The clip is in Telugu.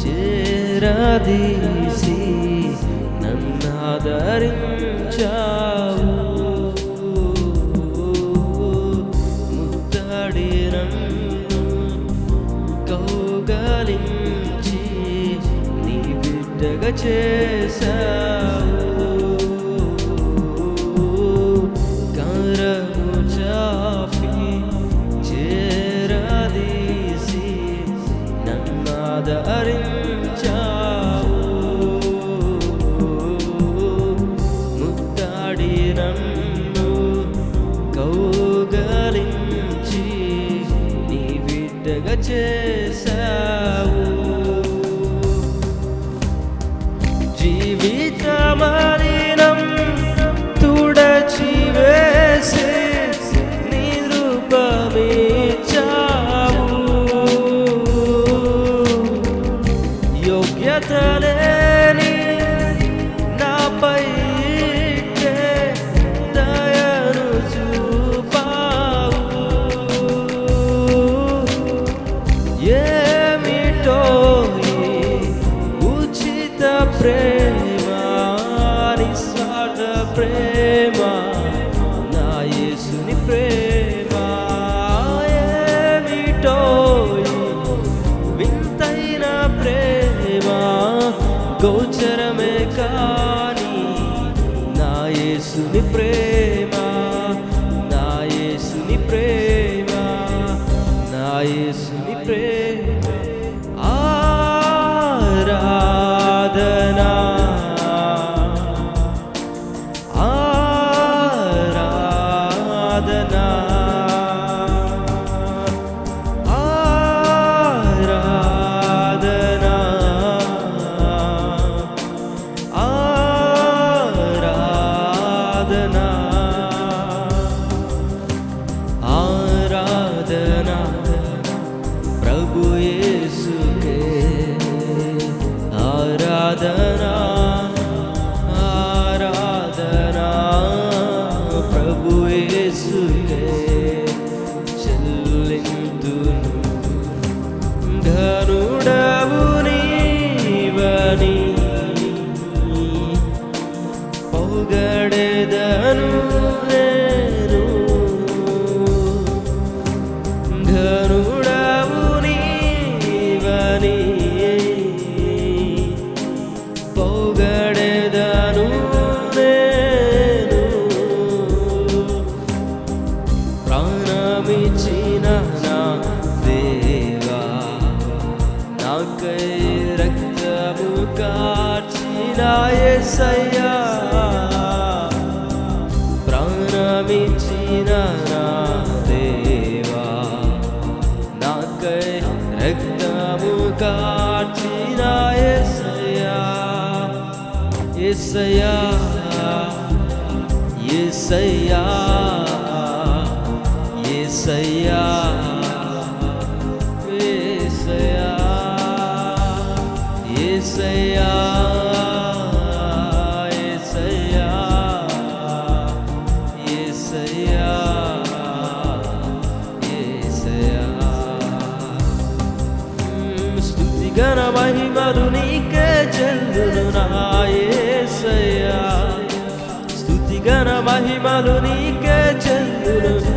చేరదీసి నన్నాదరించావు ముద్దడి నన్ను కౌగలించి నీ బిడ్డగా చేశావు. చేశావు. జీవితమలినం తుడచి వేసే నీ రూపమిచ్చావు గోచరమే కానీ నా యేసుని ప్రేమ నా యేసుని ప్రేమ నా యేసుని ప్రేమ. ఆరాధనా పొగడెదను నేను ధనుడవు నీవని పొగడెదను నేను ప్రాణమిచ్చిన నా దేవా నాకై రక్తము కాచినాయ సయ్యా ఇచ్చిన నా దేవా నాకై రక్తము కార్చిన ఎసయా ఎసయా ఎసయా ఎసయా ఎసయా ఎసయా స్థుతి గణ మహిమలు నీకే చెందును నాయసయ్యా స్థుతి గణ మహిమలు నీకే చెందును